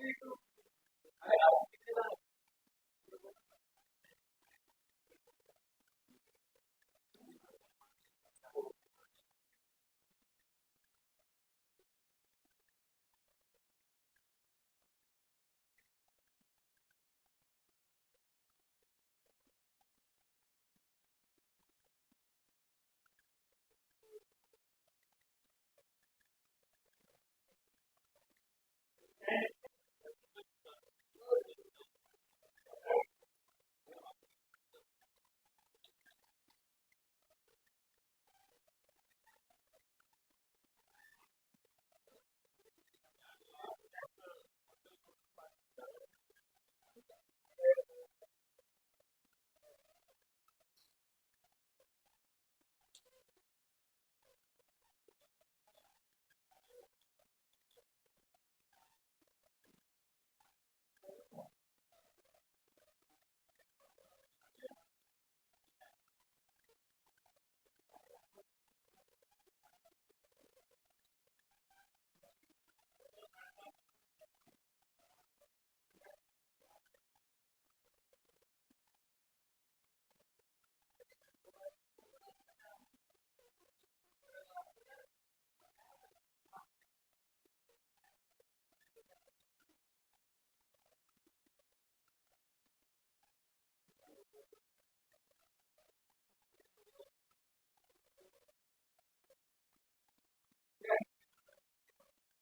I don't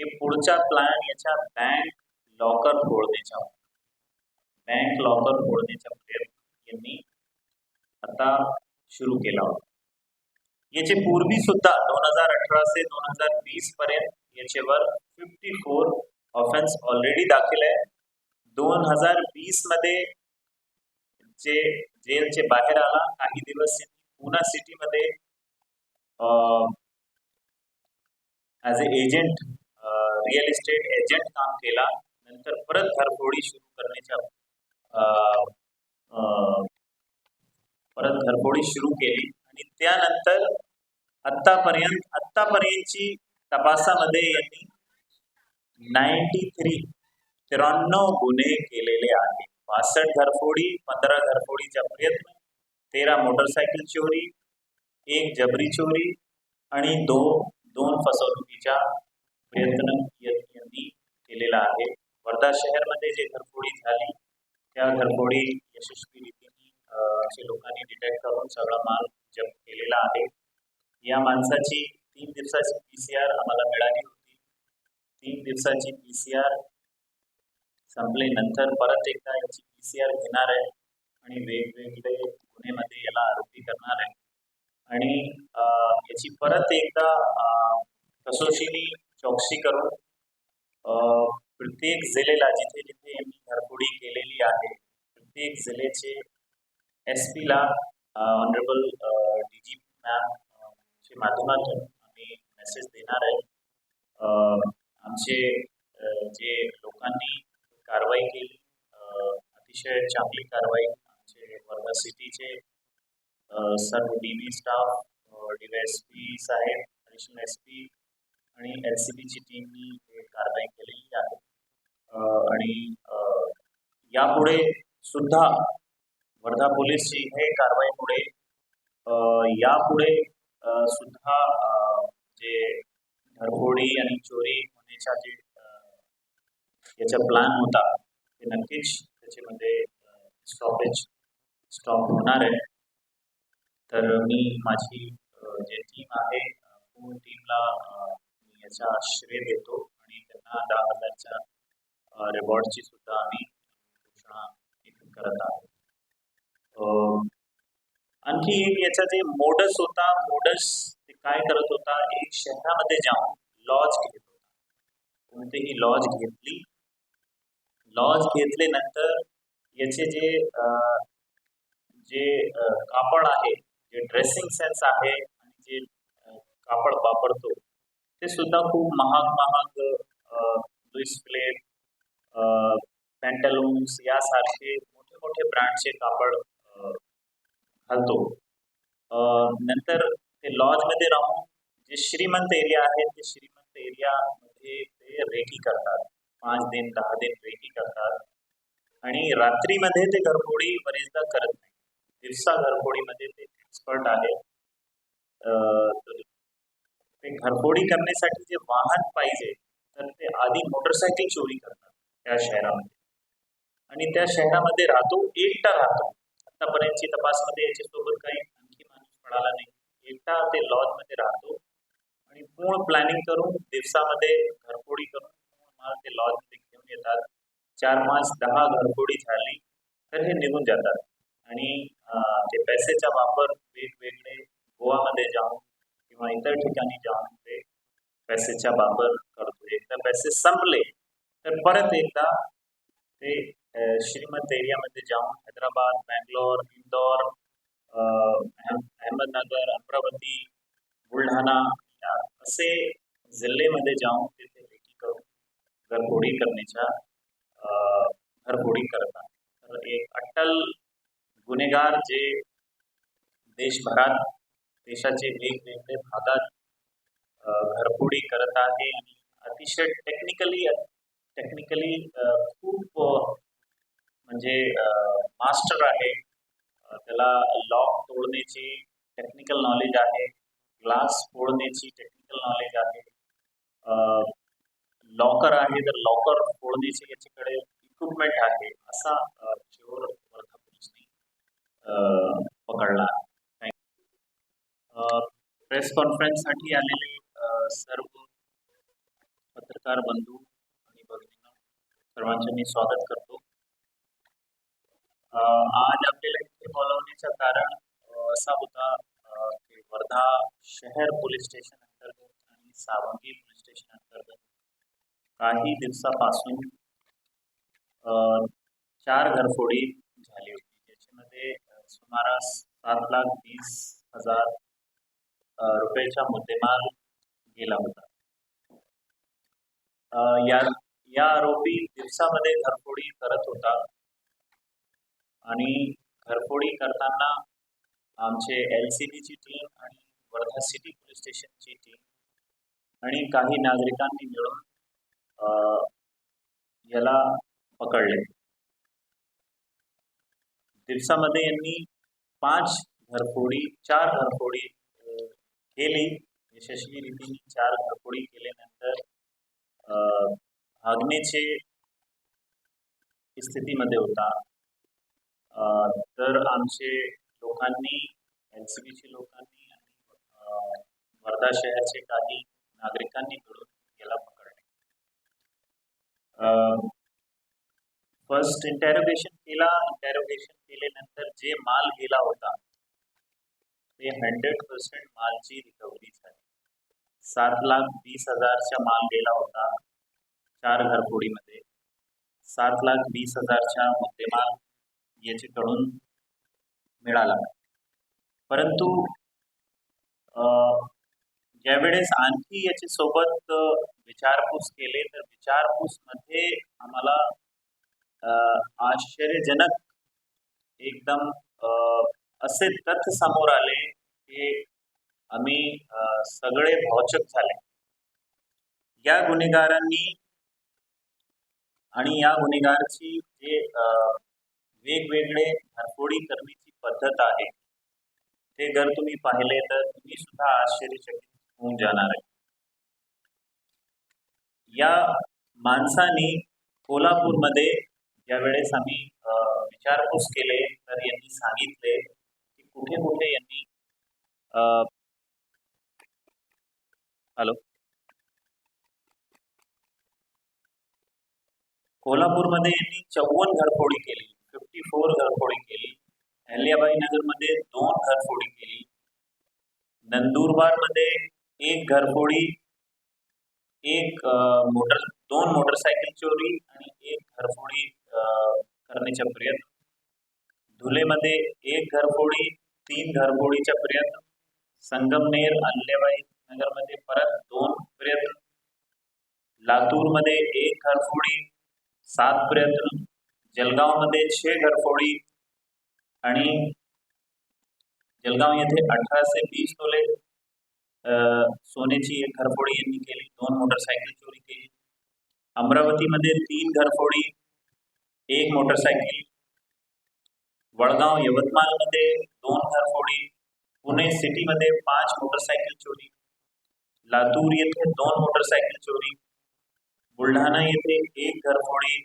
की पुढचा plan याच्या बँक लॉकर फोडण्याचा बँक लॉकर फोडण्याचा प्रयत्न यांनी आता सुरू केला होता. याचे पूर्वी सुद्धा दोन हजार अठरा ते दोन हजार वीस पर्यंत याच्यावर फिफ्टी फोर ऑफेन्स ऑलरेडी दाखल आहे. दोन हजार वीसमध्ये जे जेलचे बाहेर आला काही दिवस यांनी सिटी सिटीमध्ये as a agent real estate agent काम केला. नंतर परत घरफोडी सुरू करण्याच्या परत घरफोडी सुरू केली. आणि त्यानंतर आत्तापर्यंत आत्तापर्यंतची तपासामध्ये यांनी नाईन्टी थ्री त्र्याण्णव गुन्हे केलेले आहेत. पासष्ट घरफोडी पंधरा घरफोडीचा प्रयत्न तेरा मोटरसायकल चोरी एक जबरी चोरी आणि दो दोन फसवणुकीच्या प्रयत्न यांनी केलेला आहे. वर्धा शहरमध्ये जे घरफोडी झाली त्या घरफोडी यशस्वी रीतीने असे लोकांनी डिटेक्ट करून सगळा माल जप्त केलेला आहे. या माणसाची तीन दिवसाची पी सी आर आम्हाला मिळाली होती. तीन दिवसाची पी सी आर संपल्यानंतर परत एकदा याची पी सी आर घेणार आहे आणि वेगवेगळे गुन्हेमध्ये याला आरोपी करणार आहे. आणि याची परत एकदा कसोशीनी चौकशी करून प्रत्येक जिल्ह्याला जिथे जिथे यांनी घरफोडी केलेली आहे प्रत्येक जिल्ह्याचे एस पीला ऑनरेबल डी जी मॅम च्या माध्यमातून आम्ही मेसेज देणार आहे. आमचे जे लोकांनी कारवाई केली अतिशय चांगली कारवाई आमचे वर्धा सिटीचे सर्व D B staff D Y S P साहेब ॲडिशनल एस पी आणि एल सी बीची टीमनी हे कारवाई केलेली आहे. आणि यापुढे सुद्धा वर्धा पोलीसची हे कारवाईमुळे यापुढे सुद्धा जे घरफोडी आणि चोरी होण्याचा जे याचा प्लॅन होता ते नक्कीच त्याच्यामध्ये स्टॉपेज स्टॉप होणार आहे. तर मी माझी जे टीम आहे पूर्ण टीमला अ, आश्रय श्रेय देतो आणि त्यांना दहा हजारच्या रेवॉर्डची सुद्धा आम्ही घोषणा करत आहोत. अ, आणखी एक याचा जे मोडस होता मोडस ते काय करत होता एक शहरामध्ये जाऊन लॉज घेत होता. कोणतीही लॉज घेतली. लॉज घेतल्यानंतर याचे जे जे कापड आहे जे ड्रेसिंग सेन्स आहे आणि जे कापड वापरतो ते सुद्धा खूप महाग महाग डिस्प्ले प्लेट पॅन्टलून्स यासारखे मोठे मोठे ब्रँडचे कापड घालतो. नंतर ते लॉजमध्ये राहून जे श्रीमंत एरिया आहे ते श्रीमंत एरियामध्ये ते रेकी करतात. पाच दिन दहा दिन रेकी करतात. आणि रात्रीमध्ये ते घरफोडी बरेचदा करत नाही. दिवसा घरफोडीमध्ये ते एक्सपर्ट आहे ते घरफोडी करण्यासाठी जे वाहन पाहिजे तर ते आधी मोटरसायकल चोरी करतात त्या शहरामध्ये. आणि त्या शहरामध्ये राहतो एकटा राहतो. आतापर्यंतची तपासमध्ये याच्यासोबत काही आणखी माणूस पडाला नाही. एकटा ते लॉजमध्ये राहतो आणि पूर्ण प्लॅनिंग करून दिवसामध्ये घरफोडी करून माल ते लॉजमध्ये घेऊन येतात. चार पाच दहा घरफोडी झाली तर हे निघून जातात. आणि अं, ते वापर वेगवेगळे गोवामध्ये जाऊन किंवा इतर ठिकाणी जाऊन ते पैसेचा वापर करतोय तर पैसे संपले तर परत एकदा ते श्रीमंत एरियामध्ये जाऊन हैदराबाद बँगलोर इंदौर अं, अहमदनगर अमरावती बुलढाणा या असे जिल्ह्यामध्ये जाऊन तिथे लेखी करून घरफोडी करण्याच्या अं, घरफोडी करतात. तर एक अटल गुन्हेगार जे देशभरात देशाचे वेगवेगळे भागात घरफोडी करत आहे. आणि अतिशय टेक्निकली टेक्निकली खूप म्हणजे मास्टर आहे. त्याला लॉक तोडण्याची टेक्निकल नॉलेज आहे. ग्लास फोडण्याची टेक्निकल नॉलेज आहे. लॉकर आहे तर लॉकर फोडण्याची याच्याकडे इक्विपमेंट आहे. असा चोर वर्धा पोलिसने पकडला आहे. प्रेस कॉन्फरन्ससाठी आलेले सर्व पत्रकार बंधू आणि भगिनींना सर्वांचे मी स्वागत करतो. आज आपल्याला इथे बोलावण्याचं कारण असा होता की वर्धा शहर पोलीस स्टेशन अंतर्गत आणि सावंगी पोलीस स्टेशन अंतर्गत काही दिवसापासून चार घरफोडी झाली होती. ज्याच्यामध्ये सुमारास सात लाख वीस हजार रुपयाचा मुद्देमाल गेला होता. या या आरोपी दिवसामध्ये घरफोडी करत होता. आणि घरफोडी करताना आमचे एल सी बीची टीम आणि वर्धा सिटी पोलीस स्टेशनची टीम आणि काही नागरिकांनी मिळून अं, याला पकडले. दिवसामध्ये यांनी पाच घरफोडी चार घरफोडी केली यशस्वी रीतीने चार घरफोडी केल्यानंतर अं, स्थितीमध्ये होता. तर आमचे लोकांनी एल सी बीचे लोकांनी आणि वर्धा शहराचे काही नागरिकांनी मिळून याला पकडले. फर्स्ट इंटॅरोगेशन केला. इंटॅरोगेशन केल्यानंतर जे माल गेला होता ते हंड्रेड पर्सेंट मालची रिकव्हरी झाली. सात लाख वीस हजारचा माल गेला होता चार घरफोडीमध्ये. सात लाख वीस हजारचा मुद्देमाल याच्याकडून मिळाला. परंतु अं, ज्यावेळेस आणखी याच्यासोबत सोबत विचारपूस केले तर विचारपूसमध्ये आम्हाला अं, आश्चर्यजनक एकदम अं, असे तथ्य समोर आले की आम्ही सगळे भावचक झाले. या गुन्हेगारांनी आणि या गुन्हेगारची जे वेगवेगळे घरफोडी करण्याची पद्धत आहे ते जर तुम्ही पाहिले तर तुम्ही सुद्धा आश्चर्यचकित होऊन जाणार आहे. या माणसाने कोल्हापूरमध्ये ज्यावेळेस आम्ही अं, विचारपूस केले तर यांनी सांगितले कुठे कुठे यांनी अं, हॅलो? कोल्हापूरमध्ये यांनी चौवन घरफोडी केली फिफ्टी फोर घरफोडी केली अहिल्याबाई नगरमध्ये दोन घरफोडी केली नंदुरबारमध्ये एक घरफोडी एक मोटर दोन मोटरसायकल चोरी आणि एक घरफोडी अं, करण्याचा प्रयत्न धुलेमध्ये एक घरफोडी तीन घरफोडीचा प्रयत्न संगमनेर अल्लेवाई नगरमध्ये परत दोन प्रयत्न लातूरमध्ये एक घरफोडी सात प्रयत्न जलगावमध्ये छे घरफोडी आणि जलगाव येथे अठराशे वीस तोले अ, सोन्याची एक घरफोडी यांनी केली. दोन मोटरसायकल चोरी केली. अमरावतीमध्ये तीन घरफोडी एक मोटरसायकल वडगाव यवतमाळमध्ये दोन घरफोडी पुणे सिटीमध्ये पाच मोटरसायकल चोरी लातूर येथे दोन मोटरसायकल चोरी बुलढाणा येथे एक घरफोडी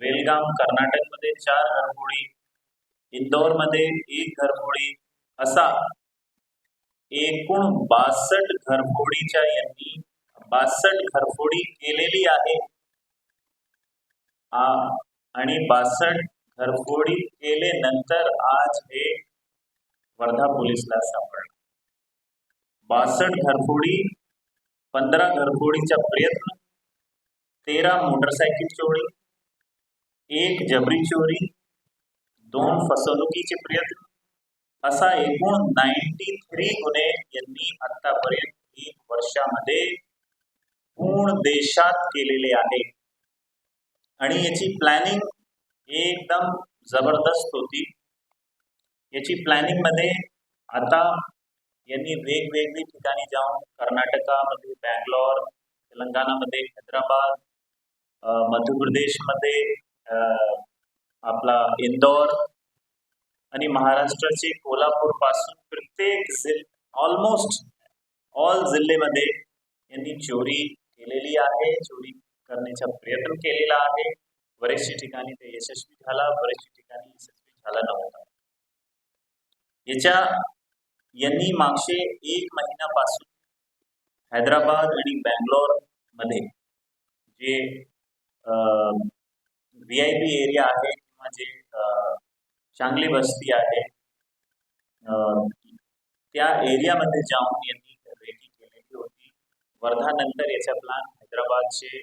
वेलगाम कर्नाटकमध्ये चार घरफोडी इंदोरमध्ये एक घरफोडी असा एकूण बासष्ट घरफोडीच्या यांनी बासष्ट घरफोडी केलेली आहे. आणि बासष्ट घरफोडी केल्यानंतर आज हे वर्धा पोलीसला सापडलं. बासष्ट घरफोडी पंधरा घरफोडीचा प्रयत्न तेरा मोटरसायकल चोरी एक जबरी चोरी दोन फसवणुकीचे प्रयत्न. असा एकूण नाईन्टी थ्री गुन्हे यांनी आतापर्यंत एक वर्षामध्ये पूर्ण देशात केलेले आहे आणि याची प्लॅनिंग एकदम जबरदस्त होती. याची प्लॅनिंगमध्ये आता यांनी वेगवेगळी ठिकाणी जाऊन कर्नाटकामध्ये बँगलोर तेलंगणामध्ये हैदराबाद मध्य प्रदेशमध्ये आपला इंदौर आणि महाराष्ट्राचे कोल्हापूरपासून प्रत्येक जिल ऑलमोस्ट ऑल जिल्ह्यामध्ये यांनी चोरी केलेली आहे चोरी करण्याचा प्रयत्न केलेला आहे. बरेचशे ठिकाणी ते यशस्वी झाला बरेचशे ठिकाणी यशस्वी झाला नव्हता. याच्या यांनी मागचे एक महिन्यापासून हैदराबाद आणि बँगलोरमध्ये जे व्ही आय पी एरिया आहे किंवा जे चांगली वस्ती आहे त्या एरियामध्ये जाऊन यांनी रेकी केलेली होती. वर्धानंतर याचा प्लॅन हैदराबादचे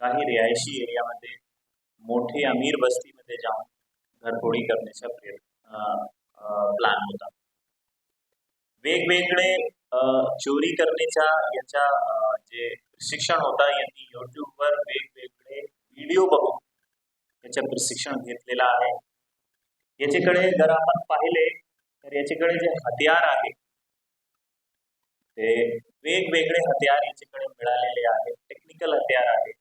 काही रिहायशी एरियामध्ये मोठे अमीर वस्तीमध्ये जाऊन घरफोडी करण्याचा प्रयत्न प्लॅन होता. वेगवेगळे चोरी करण्याच्या याच्या जे प्रशिक्षण होता यांनी युट्यूबवर वेगवेगळे व्हिडिओ बघून याचं प्रशिक्षण घेतलेलं आहे. याच्याकडे जर आपण पाहिले तर याच्याकडे जे हत्यार आहे ते वेगवेगळे हत्यार याच्याकडे मिळालेले आहेत. टेक्निकल हत्यार आहे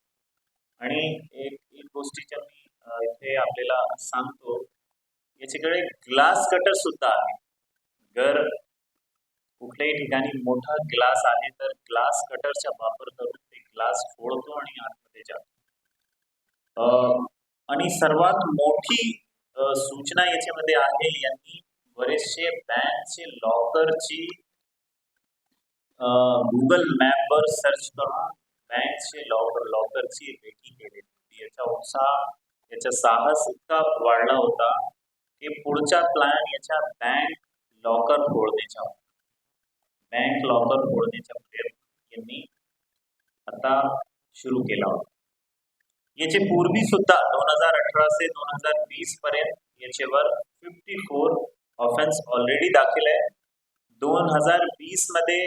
आणि एक एक गोष्टीच्या मी इथे आपल्याला सांगतो. याच्याकडे ग्लास कटर सुद्धा आहे. जर कुठल्याही ठिकाणी मोठा ग्लास आहे तर ग्लास कटरचा वापर करून ते ग्लास फोडतो आणि आतमध्ये जातो. आणि सर्वात मोठी सूचना याच्यामध्ये आहे यांनी बरेचसे बँकचे लॉकरची गुगल मॅपवर सर्च करून बँकचे लॉकर लॉकरची रेकी केलेली होती. याचा उत्साह याचा साहस इतका वाढला होता की पुढचा प्लॅन याच्या बँक लॉकर फोडण्याचा बँक लॉकर फोडण्याचा प्रयत्न यांनी आता सुरू केला होता. याचे पूर्वी सुद्धा दोन हजार अठरा ते दोन हजार वीस पर्यंत याच्यावर फिफ्टी फोर ऑफेन्स ऑलरेडी दाखल आहे. दोन हजार वीसमध्ये